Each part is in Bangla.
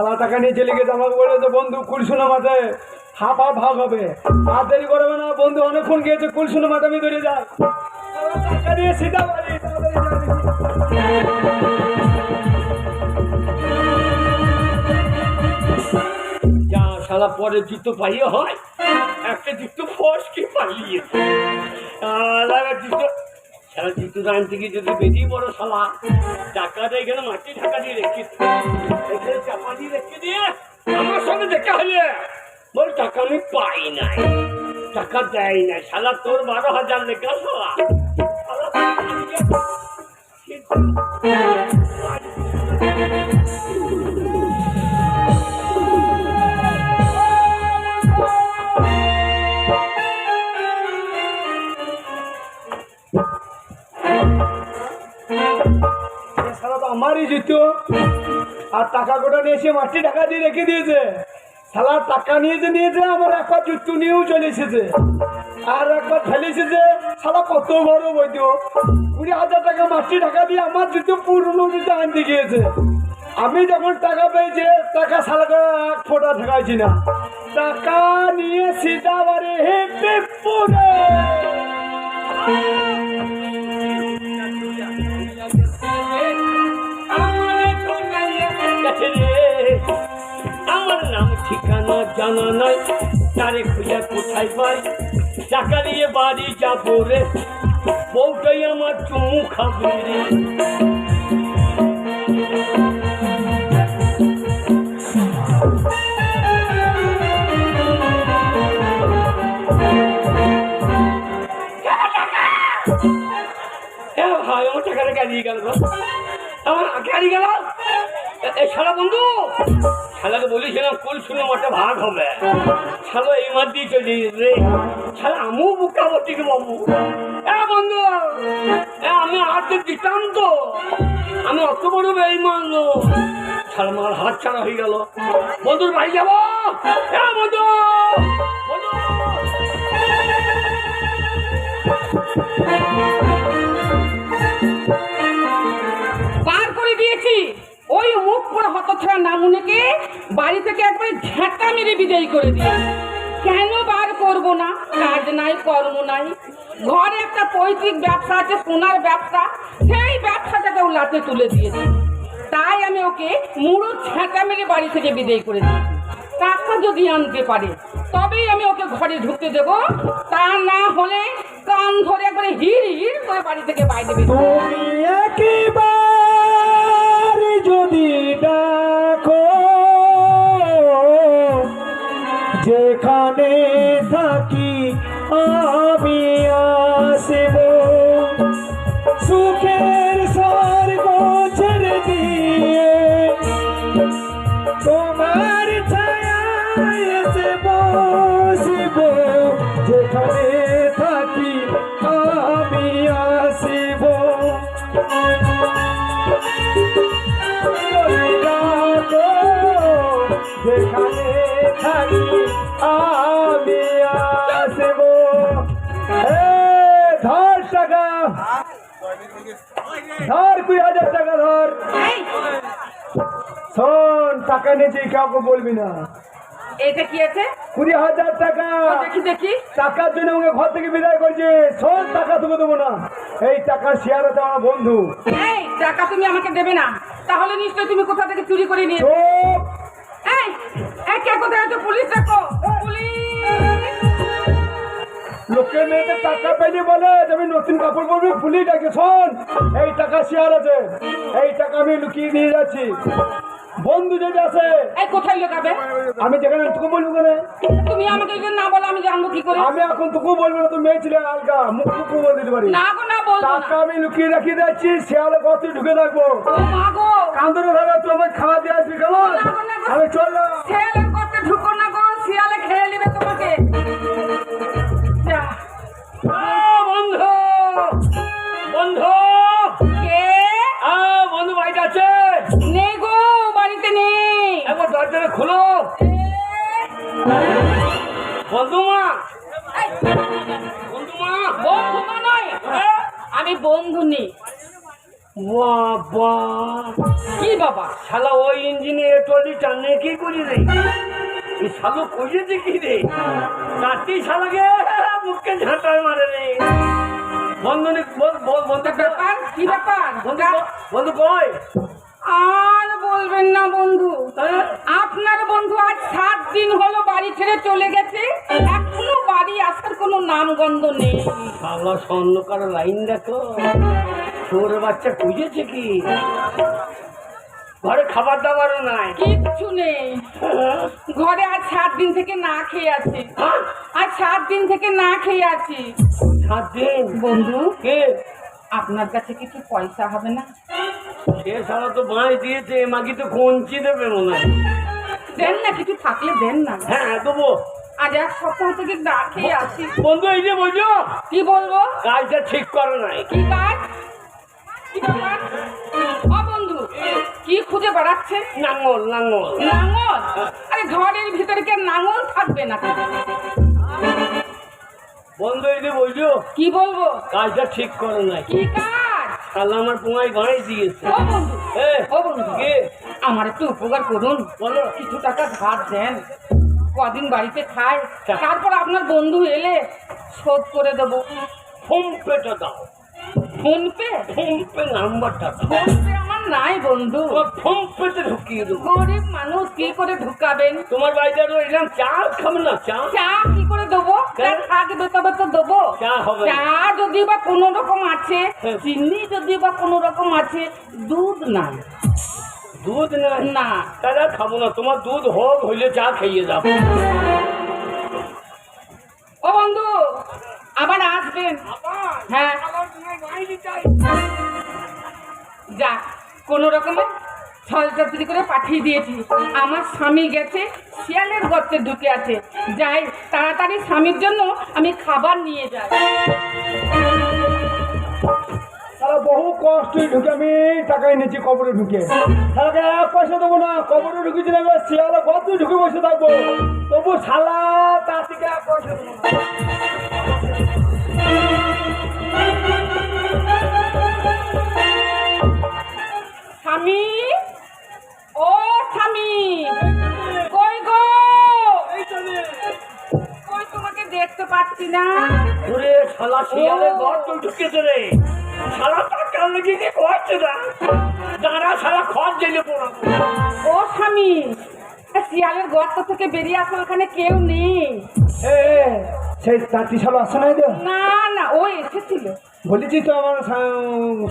সালা টাকা নিয়ে চলে গেছে আমাকে বলে যে, বন্ধু, কুলসুনা মাঠে হাফ ভাগ হবে। আর দেরি করবে না, বন্ধু, অনেকক্ষণ গিয়েছে, কুলসুনা মাঠে আমি ধরে যায় সালা টাকা নিয়ে যা পরে জুতো পাইয়ে হয়, একটা জুতো ফসকে পালিয়ে। শালা এবার জুতো শালা জুতো দান থেকে যদি বেরিয়ে পড়ো শালা টাকাটা এখানে মাটি ঢাকা দিয়ে রেখে এখানে চাপা দিয়ে রেখে দিয়ে আমার সঙ্গে দেখা হলে বল টাকা আমি পাই নাই টাকা দেয় নাই, শালা তোর বারো হাজার লেখা শালা। শালা আমারই জুতো আর টাকা গোটা নিয়ে এসে মাটি ঢাকা দিয়ে রেখে দিয়েছে। শালা, টাকা নিয়ে যে নিয়েছে আমার একবার জুতো নিয়েও চলে এসেছে। আর একবার ফেলে এসেছে, শালা, কত বড় বৈধ কুড়ি হাজার টাকা মাটি ঢাকা দিয়ে আমার জুতো পুরনো জুতো আনতে গিয়েছে। আমি যখন টাকা পেয়েছি, টাকা শালাকে এক ফোঁটা ঠেকাইছি না। টাকা নিয়ে সিধা বাড়ি হেঁটে ঠিকানা নাই, তারে খুঁজে কোথায় পাই? টাকা নিয়ে বাড়ি যাব রে, বউটাই আমার চুমু খাবে রে। আমার টাকাটা গেল আমার গাড়ি গেল? শালা বন্ধু! শালাকে বলেছিলাম কোন শুনে মাঠে ভাগ হবে। শালা এই মাঠ দিয়ে চলে রে। শালা আমিও বুকা বটিকে বাবু। এ বন্ধু, এ আমি হাতে দিতাম তো। আমি অত বড় বেইমান। শালা আমার হাত ছাড়া হয়ে গেল। বন্ধুর ভাই যাব? এ বন্ধু বন্ধু। বার করে দিয়েছি। ওই মুখ পড়া হতছাড়া নামুনেকে বাড়ি থেকে একবার ঝাঁটা মেরে বিদায় করে দিয়ে কেন বার করব না? কাজ নাই, কর্ম নাই। ঘরে একটা পৈতৃক ব্যবসা আছে, সোনার ব্যবসা। সেই ব্যবসাটাকেও লাতে তুলে দিয়েছি। তাই আমি ওকে মুড়ো ঝাঁটা মেরে বাড়ি থেকে বিদায় করে দিই টাকা যদি আনতে পারে, তবেই আমি ওকে ঘরে ঢুকতে দেব। তা না হলে কান ধরে একবারে হির হির করে বাড়ি থেকে বাইরে বের যদি দেখো যেখানে থাকি আমি টাকা ধর কুড়ি হাজার টাকা ধর। এই, শোন টাকা নিয়েছি কাউকে বলবি না। এটা কি আছে? কুড়ি হাজার টাকা। দেখি দেখি। টাকার জন্য আমাকে ঘর থেকে বিদায় করছে। শোন টাকা তোকে দেবো না। এই টাকার শেয়ার আমার বন্ধু। এই টাকা তুমি আমাকে দেবে না। তাহলে নিশ্চয়ই তুমি কোথা থেকে চুরি করে নিয়ে এই কে কোথায় আছে? পুলিশ ডাকো পুলিশ! লোকের মেয়েদের টাকা পেলে বলে আমি নতুন কাপড় পরবো ফুলি ডাকে শোন এই টাকা শেয়ার আছে এই টাকা আমি লুকিয়ে নিয়ে যাচ্ছি। বন্ধু যদি আছে এই কোথায় লোকাবে? আমি যেখানে তোকে বলব কেন? তুমি আমাকে যদি না বলো আমি জানব কি করে? আমি এখন তোকে বলব না তুমি মেয়ে ছিলে আলগা মুখ টুকু বলে দিতে পারি। না গো না বলব টাকা আমি লুকিয়ে রাখিয়ে যাচ্ছি শেয়ালে কত ঢুকে রাখব। ও মা গো। কান্দরে ধরে তুই আমাকে খাওয়া দিয়ে আসবি কেমন? না না। আমি চললাম। শিয়ালের করতে ঢুকো না গো শিয়ালে খেয়ে বাবা শালা ওই ইঞ্জিনে টলি টানে কি করি রে? এই শালো কইছে কি রে? রাত্রি শালাকে মুখকে ঝাঁটায় মারে রে। বন্ধনে বল বল বন্ধু ব্যাপার? কি ব্যাপার? বন্ধু কই? আর বলবেন না বন্ধু। হ্যাঁ? আপনার বন্ধু আজ সাত দিন হলো বাড়ি ছেড়ে চলে গেছে। এখনও বাড়ি আসার কোনো নামগন্ধ নেই। শালা স্বর্ণকার লাইন দেখো। ছোট বাচ্চা খুঁজেছে কি ঘরে খাবার দাবারও নাই। কিচ্ছু নেই। ঘরে আজ সাত দিন থেকে না খেয়ে আছি। হ্যাঁ? আজ সাত দিন থেকে না খেয়ে আছি। সাত দিন? বন্ধু কে? আপনার কাছে কিছু পয়সা হবে না? সে তো বাঁশ দিয়েছে মাকে তো কঞ্চি দেবে মনে হয়। দেন না কিছু থাকলে দেন না। হ্যাঁ দেবো। আজ এক সপ্তাহ থেকে না খেয়ে আছি। বন্ধু এই যে বলছো? কি বলব? কাজটা ঠিক করে নাই। কি কাজ? কি ব্যাপার? কি খুঁজে বেড়াচ্ছেন? নাঙ্গল নাঙ্গল নাঙল? আরে ঘরের ভিতরে কে নাঙল থাকবে না বন্ধু এই যে বলছো? কি বলব? কাজটা ঠিক করে নাই কি কাজ? তাহলে আমার পোঙায় বাঁশ দিয়েছে ও বন্ধু এ, ও বন্ধু। কে? আমার একটু উপকার করুন। বলো। কিছু টাকা ধার দেন। কদিন বাড়িতে খায়। তারপর আপনার বন্ধু এলে শোধ করে দেবো। ফোন পেটা দাও। ফোন পে ফোন পে নাম্বারটা দাও। ফোন পে আমার নাই বন্ধু। তোমার ফোন পেতে ঢুকিয়ে দেবো। গরিব মানুষ কি করে ঢুকাবেন? তোমার বাড়িতে চা খাবে না? চা? চা কি করে দেবো? কেন? থাকবে তবে তো দেবো। চা হবে। চা যদি বা কোনো রকম আছে হ্যাঁ। চিনি যদি বা কোনো রকম আছে দুধ দুধ না না। তাহলে খাব না। তোমার দুধ হোক হইলে চা খাইয়ে যাব ও বন্ধু আবার আসবেন। হ্যাঁ। যা কোনো রকমে ছলচাতুরি করে পাঠিয়ে দিয়েছি। আমার স্বামী গেছে, শিয়ালের গর্তে ঢুকে আছে। যাই, তাড়াতাড়ি স্বামীর জন্য আমি খাবার নিয়ে যাই। বহু কষ্টে ঢুকে আমি টাকা এনেছি কবরে ঢুকে। তারাকে এক পয়সা দেবো না, কবরে ঢুকেছি না শিয়ালে কত ঢুকে বসে থাকব। তবু শালা তার থেকে এক পয়সা দেবো না। গর্ত থেকে বেরিয়ে আসো ওখানে কেউ নেই। সেই তাঁতি শালা আসে নাই তো? না না ও এসেছিল। বলেছি তো আমার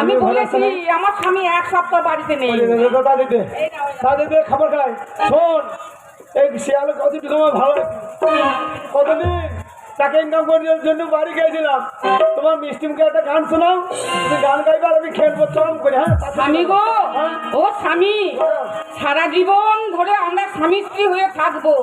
আমি বলেছি আমার স্বামী এক সপ্তাহ বাড়িতে নেই। ওই দে, দে, দে, তাদের দে। এই নাও, এই নাও। তাদের দে খাবার খাই শোন এই শিয়ালে কত আমার ভালো কত কতদিন তাকে ইনকাম করার জন্য বাড়ি গিয়েছিলাম তোমার মিষ্টি মুখে একটা গান শোনাও তুমি গান গাইবে আর আমি খেলবো চরম করে হ্যাঁ স্বামী গো ও স্বামী সারা জীবন ধরে আমরা স্বামী স্ত্রী হয়ে থাকবো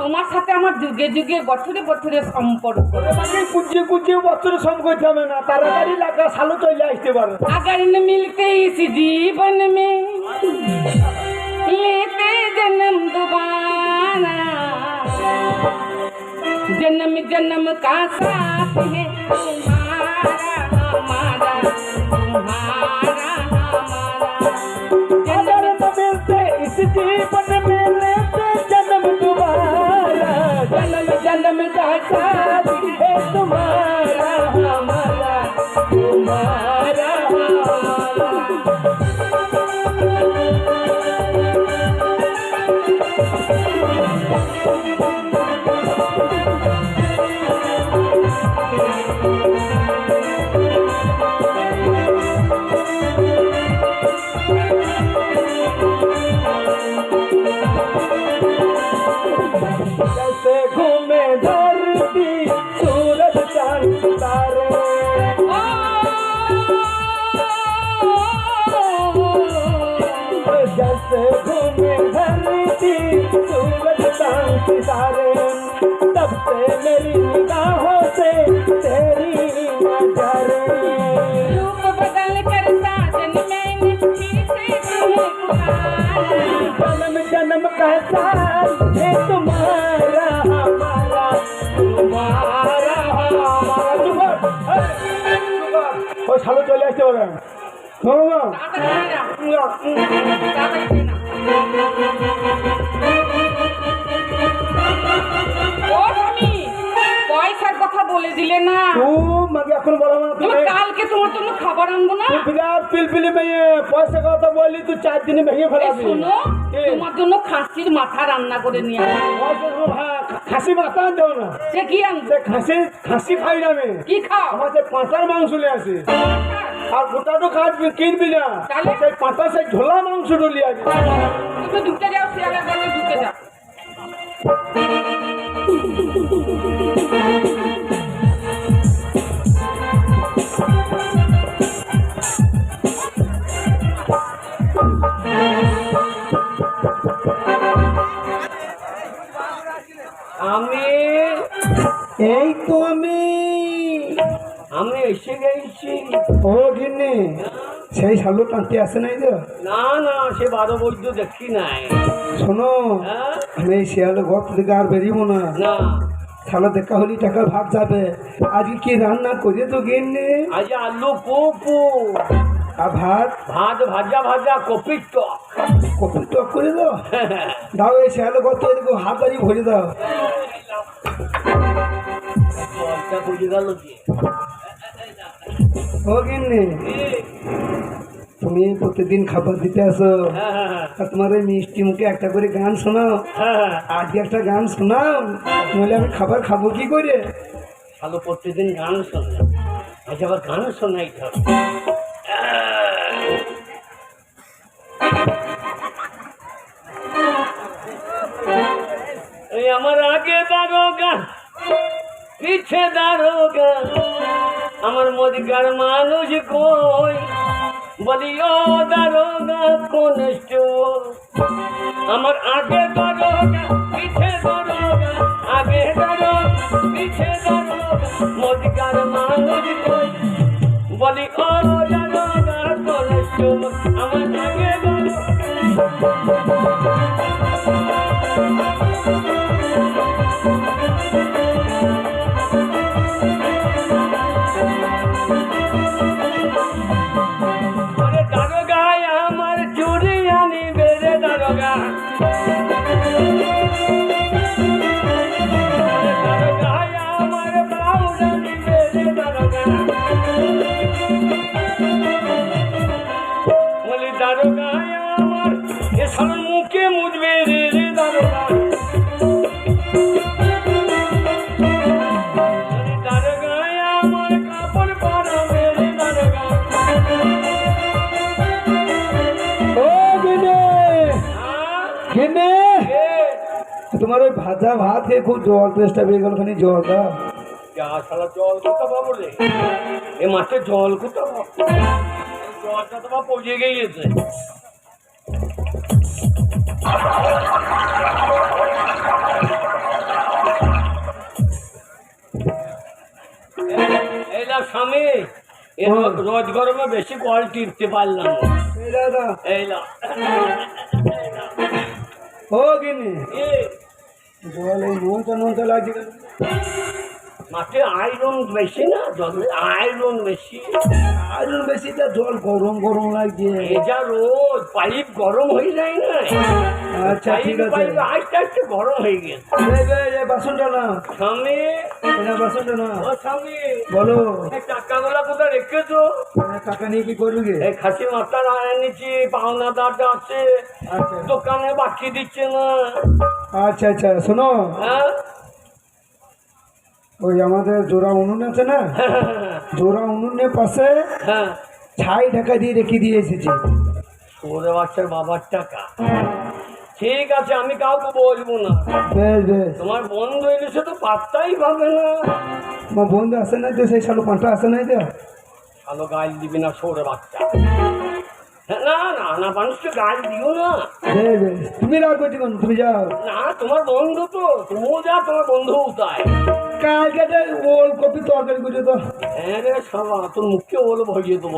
তোমার সাথে আমার যুগে যুগে বছরে বছরে সম্পর্ক তোমাকে কুচিয়ে কুচিয়ে বছর সম করতে হবে না তাড়াতাড়ি লাগা সালো চলে আসতে পারো अगर न मिलते इस जीवन में लेते जन्म दोबारा जन्म जन्म का साथ है तुम्हारा हमारा तुम्हारा। हमारा अगर मिलते इस जीवन में लेते जन्म दोबारा जन्म जन्म का साथ সালো চলে আসতে পারে পয়সার কথা বলে দিলে না। এখন কালকে তোমার জন্য খাবার আনব না? পয়সা তুই চার শোনো তোমার জন্য খাসির মাথা রান্না করে নিয়ে খাসি মাথা দেও না। সে কি আনছে সে খাসি খাসি খাই না কি খাও? আমার পাঁচার মাংস নিয়ে আছে আর গোটাটো খাস কিনবি না? সেই পাঁচা সেই ঝোলা মাংস আসবি। তো ঢুকে যাও শিয়ালের কাছে ঢুকে যাও টানতে আসে নাই তো? না না সে বারো বৈদ্য দেখি নাই। শোনো হ্যাঁ? আমি এই শিয়ালে ঘর থেকে আর বেরিব না। শালা দেখা হলি টাকা ভাত যাবে। আজকে কি রান্না করে তো গিন্নি আজ আলু পুপু। আর ভাত? ভাত ভাজা ভাজা কপির টক। কপি টক করে দাও? দাও এই শিয়ালে ঘর থেকে হাত বাড়ি ভরে দাও। গেল ও গিন্নি তুমি প্রতিদিন খাবার দিতে আসো। হ্যাঁ হ্যাঁ হ্যাঁ। আর তোমার ওই মিষ্টি মুখে একটা করে গান শোনাও। হ্যাঁ আজকে একটা গান শোনাও। নইলে আমি খাবার খাব কি করে? ভালো প্রত্যেকদিন গান শোনে। আজ আবার গান শোনাই এই আমার আগে দারোগা পিছে দারোগা আমার মদিকার মানুষ কই? বলি ও দারোগা কনিষ্ঠ আমার আগে দারোগা পিছে দারোগা আগে দারোগা পিছে দারোগা মদিকার মানুষ বলি ও দারোগা কনিষ্ঠ আমার আগে তোমার ওই ভাজা ভাত খেয়ে খুব জল তেষ্টা পেয়ে গেল খানি জল দাও। যা শালা জল কোথা পাবো রে। এ মাঠে জল কোথা পাবো জলটা গিয়েছে। স্বামী রোদ গরমে বেশি কল টিপতে পারলাম। না। এই দাদা এই না ও গিন্নি। এ জল এই নুনটা নুনটা লাগছে কেন? মাঠে আয়রন বেশি না জলে আয়রন বেশি। আয়রন বেশি বেশিটা জল গরম গরম লাগছে। ভেজা রোদ পাইপ গরম হয়ে যায় না। আচ্ছা ঠিক আছে। পাইপ আস্তে আস্তে গরম হয়ে গেছে। এই বাসনটা না। স্বামী। বাসনটা না। ও স্বামী। বলো। টাকাগুলো কোথায় রেখেছো? টাকা নিয়ে কি করবি? এই খাসি মাথা এনেছি পাওনাদারটা আছে। আচ্ছা। দোকানে বাকি দিচ্ছে না। আচ্ছা আচ্ছা শোনো। হ্যাঁ? ওই আমাদের জোড়া উনুন আছে না? জোড়া উনুনের পাশে হ্যাঁ ছাই ঢাকা দিয়ে রেখে দিয়ে এসেছি। সৌরে বাচ্চার বাবার টাকা। ঠিক আছে আমি কাউকে বলব না। বেশ বেশ। তোমার বন্ধু এলে সে তো পাত্তাই পাবে না। আমার বন্ধু আসে নাই তো সেই সালো পাঁচটা আসে নাই তো ভালো গাল দিবি না সৌরে বাচ্চা। না না না মানুষকে গাল দিও না। বেশ বেশ তুমি রাগ করছি কেন? তুমি যাও। না তোমার বন্ধু তো তুমিও যা তোমার বন্ধুও তাই কালকে ওল কপি তরকারি করছ তো। হ্যাঁ রে সবা তোর মুখে ওল ভরিয়ে দেবো।